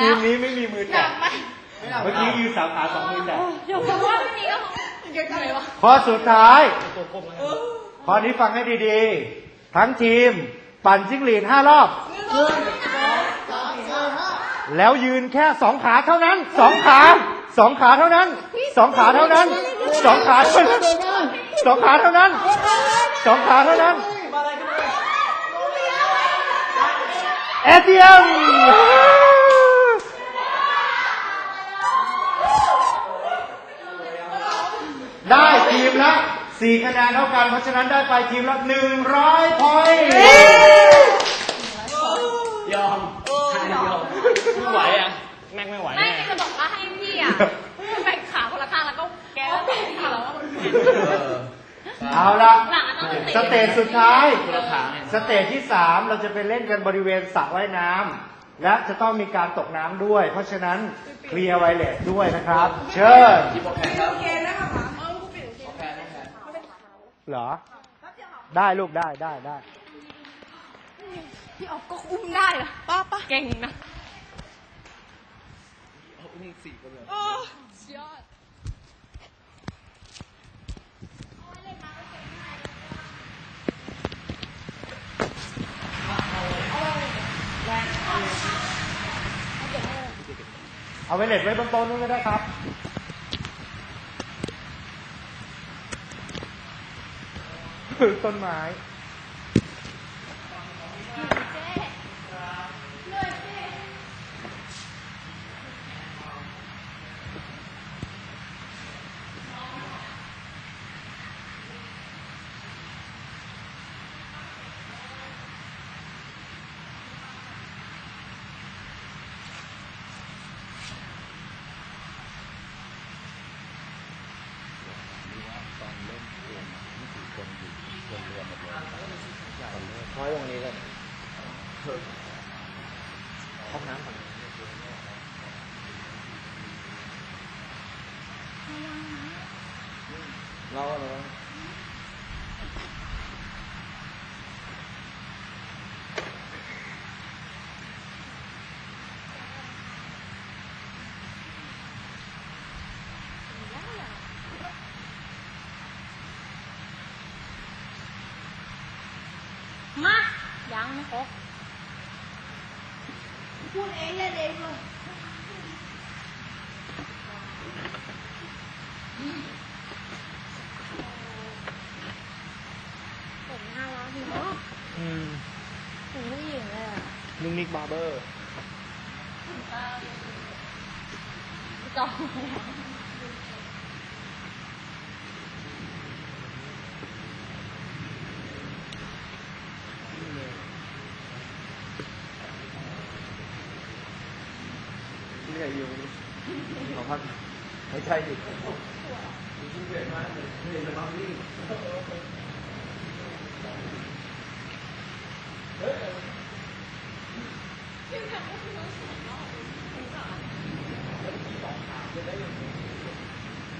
ทีมนี้ไม่มีมือแตะไม่หลับเมื่อกี้ยืนสามขาสองมือแตะเดี๋ยวผมว่าไม่มีก็ยังไงวะข้อสุดท้ายข้อนี้ฟังให้ดีๆ ทั้งทีม ปั่นจิ้งหรีดห้ารอบหนึ่งสองสามสี่ห้าแล้วยืนแค่สองขาเท่านั้นสองขาสองขาเท่านั้นสองขาเท่านั้นสองขาเท่านั้นสองขาเท่านั้นสองขาเท่านั้นมาอะไรกันเนี่ยเอทีเอ็ม ได้ทีมละสี่คะแนนเท่ากัน เพราะฉะนั้นได้ไปทีมละหนึ่งร้อยพอยต์ยอมยอมไม่ไหวอะแม่งไม่ไหวไม่แน่จะบอกว่าให้พี่อะไปขาคนละข้างแล้วก็แกก็เตะที่เราแล้วเอาละหลังต้องสเตจสุดท้ายคนละขาไงสเตจที่3เราจะไปเล่นกันบริเวณสระว่ายน้ำและจะต้องมีการตกน้ำด้วย เพราะฉะนั้นเคลียร์ไวเลสด้วยนะครับ เชิญที่พอแพ้ครับ เหรอ ได้ลูกได้ได้ได้พี่ออฟก็อุ้มได้เหรอป้าป้าเก่งนะอุ้มสี่คนเลยยอดเอาไวเลสไว้บนโต๊ะนู้นก็ได้ครับ ต้นไม้ ร้อยวงนี้กันห้องน้ำก่อน เราเรามายังไม่ครบ พูดเองเล่นเองเลย ผมน่ารักดีเนาะ อืมถึงผู้หญิงเลยอะนุกนิกบาร์เบอร์จองนี่ไงอยู่ขอพักหายใจอยู่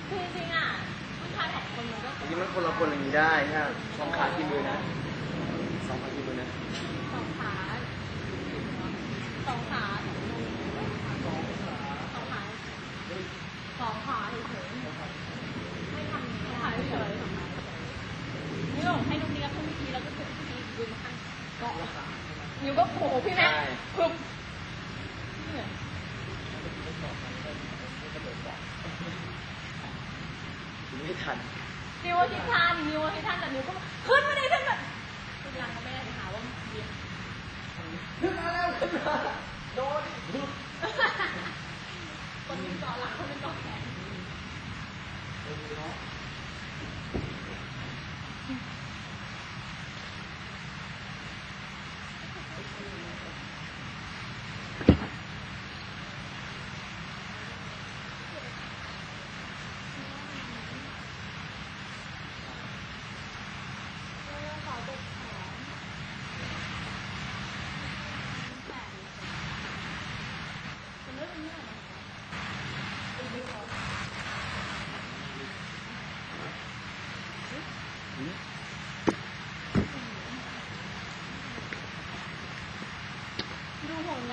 คือจริงๆอะผู้ชายสองคนมันก็จริงๆมันคนละคนอย่างนี้ได้ใช่ไหมสองขากินมือนะสองขากินมือนะสองขาสองขาสองมือสองขาสองขาสองขาเฉยๆไม่ทำสองขาเฉยๆสองขาเฉยๆนี่หลงให้นุ๊กนี้ก็ขึ้นวิธีแล้วก็ขึ้นวิธียืนข้างเกาะ นิ้วก็โผล่พี่แม่ปึ๊บเนี่ยกินไม่ทันนิวทิศทางนิวทิศทางแต่นิวก็ขึ้นมาได้ขึ้นแบบทุกอย่างก็ไม่ได้หาว่าเบียคนหนึงต่อหลังคนหนึงต่อแขน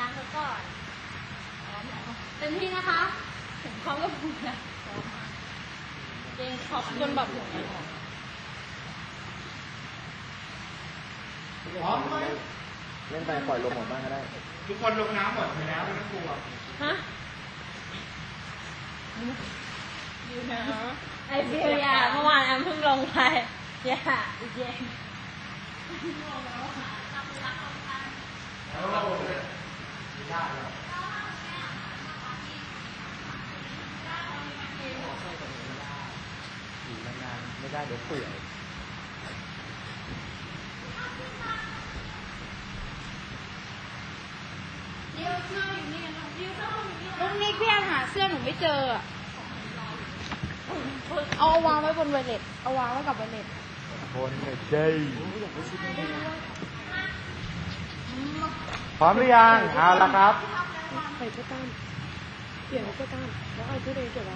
ดูห่วงยางเขาก่อนเต็มที่นะคะถึงพร้อมกับผมนะเก่งขอบจนแบบหัวออกพร้อมไหมเล่นไปปล่อยลมออกบ้างก็ได้ ทุกคนลงน้ำหมดไปแล้วไม่ต้องกลัวฮะไอฟิวยาเมื่อวานแอมเพิ่งลงไปย่าเย็น อยู่นานๆไม่ได้เดี๋ยวเปื่อยลุงนิกพี่แอนหาเสื้อหนูไม่เจออะเอาวางไว้บนไวเลตเอาวางไว้กับไวเลต คนเด้ พร้อมหรือยังเอาละครับใส่เสื้อกล้ามเปลี่ยนเป็นเสื้อกล้ามแล้วเอาชุดเองเก็บไว้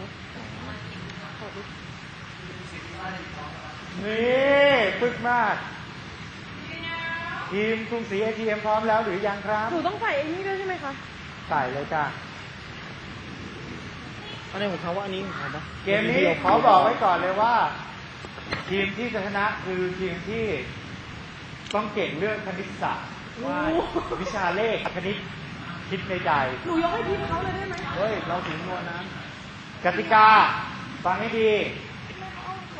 ขอดินี่ปึ๊กมากทีมกรุงศรีเอทีเอ็มพร้อมแล้วหรือยังครับหนูต้องใส่ไอ้นี่ด้วยใช่ไหมคะใส่เลยจ้าอันนี้ของเขาว่าอันนี้ของเขาปะเกมนี้ขอบอกไว้ก่อนเลยว่า ทีมที่จะชนะคือทีมที่ต้องเก่งเรื่องคณิตศาสตร์ ว่าวิชาเลขคณิตคิดในใจ หนูยกให้ทีมเขาเลยได้ไหมเฮ้ย เราถึงนวลนะกติกา ฟังให้ดี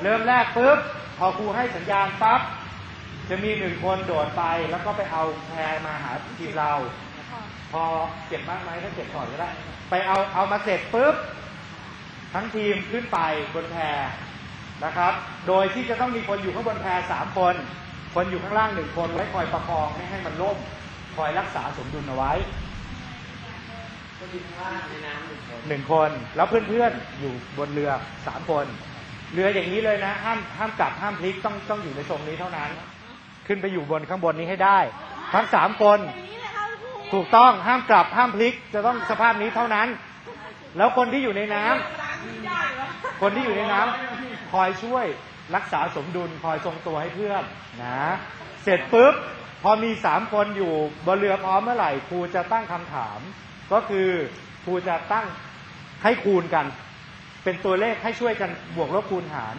เริ่มแรกปุ๊บ พอครูให้สัญญาณปั๊บ จะมีหนึ่งคนโดดไป แล้วก็ไปเอาแพรมาหาทีมเรา พอเจ็บมากไหมก็เจ็บก่อนก็ได้ ไปเอาเอามาเสร็จปุ๊บ ทั้งทีมขึ้นไปบนแพนะครับ โดยที่จะต้องมีคนอยู่ข้างบนแพสามคน คนอยู่ข้างล่างหนึ่งคนไว้คอยประคองไม่ให้มันล่ม คอยรักษาสมดุลเอาไว้หนึ่งคนแล้วเพื่อนๆอยู่บนเรือสามคน เรืออย่างนี้เลยนะ ห้ามห้ามกลับห้ามพลิกต้องต้องอยู่ในทรงนี้เท่านั้น ขึ้นไปอยู่บนข้างบนนี้ให้ได้ ทั้งสามคน ถูกต้องห้ามกลับห้ามพลิก จะต้องสภาพนี้เท่านั้น แล้วคนที่อยู่ในน้ำคนที่อยู่ในน้ำคอยช่วย รักษาสมดุลคอยทรงตัวให้เพื่อนนะ เสร็จปุ๊บพอมีสามคนอยู่บนเรือพร้อมเมื่อไหร่ครูจะตั้งคำถาม ก็คือครูจะตั้งให้คูณกัน เป็นตัวเลขให้ช่วยกันบวกลบคูณหาร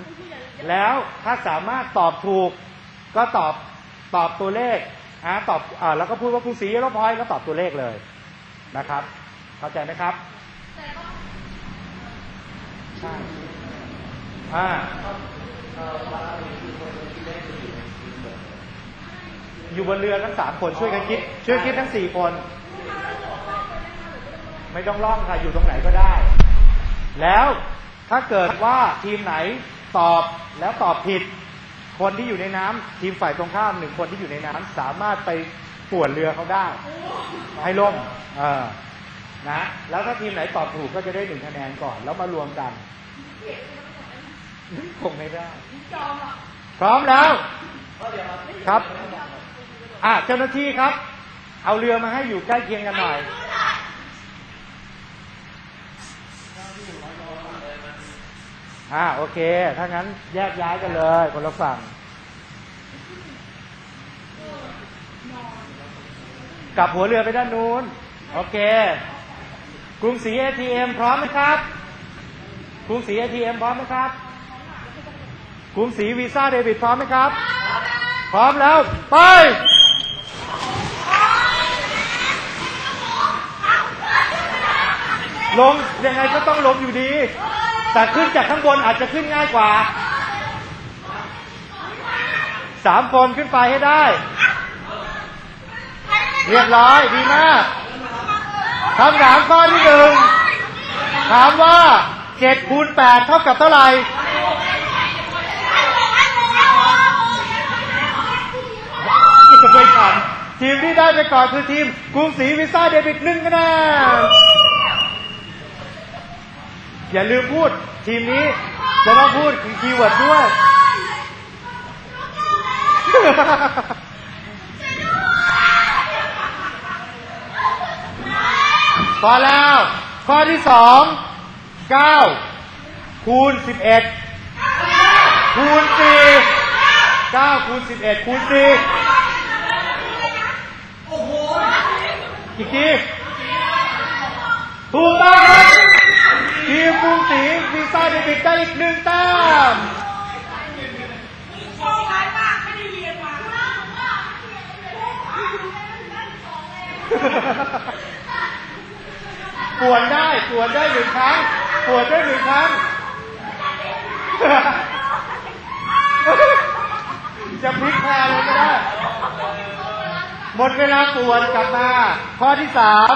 แล้วถ้าสามารถตอบถูกก็ตอบตอบตัวเลขอ่าตอบอ่าแล้วก็พูดว่าครูสีลบพอยก็ตอบตัวเลขเลยนะครับ เข้าใจไหมครับใช่อ่า อยู่บนเรือทั้งสามคนช่วยกันคิด ช่วยคิดทั้งสี่คน ไม่ต้องล่องค่ะอยู่ตรงไหนก็ได้ แล้วถ้าเกิดว่าทีมไหนตอบแล้วตอบผิด คนที่อยู่ในน้ำทีมฝ่ายตรงข้ามหนึ่งคนที่อยู่ในน้ำสามารถไปป่วนเรือเขาได้ ให้ล่มเออนะแล้วถ้าทีมไหนตอบถูกก็จะได้หนึ่งคะแนนก่อน แล้วมารวมกัน คงไม่ได้พร้อมแล้วครับ อะเจ้าหน้าที่ครับ เอาเรือมาให้อยู่ใกล้เคียงกันหน่อยอ่าโอเค ถ้างั้นแยกย้ายกันเลยคนละฝั่งกลับหัวเรือไปด้านนู้น โอเค กรุงศรีเอทีเอ็มพร้อมไหมครับ กรุงศรีเอทีเอ็มพร้อมไหมครับ กรุงศรีวีซ่าเดบิตพร้อมไหมครับ พร้อมแล้ว ไปลงยังไงก็ต้องลงอยู่ดี แต่ขึ้นจากข้างบนอาจจะขึ้นง่ายกว่าสามคนขึ้นไปให้ได้ เรียบร้อยดีมากคำถามข้อที่หนึ่งถามว่าเจ็ดคูณแปดเท่ากับเท่าไหร่ จะไปทันทีมที่ได้ไปก่อนคือทีมกรุงศรีวีซ่าเดบิตหนึ่งคะแนนอย่าลืมพูด ทีมนี้จะต้องพูดคีย์เวิร์ดด้วยพอแล้ว ข้อที่สองเก้าคูณสิบเอ็ดคูณสี่เก้าคูณสิบเอ็ดคูณสี่ อีกทีถูกต้องครับทีมกรุงศรีวีซ่าเดบิตได้อีกหนึ่งแต้มปวดได้ปวดได้หนึ่งครั้งปวดได้หนึ่งครั้งจะพลิกแพลเลยก็ได้ หมดเวลาปวจกลับมา ข้อที่สาม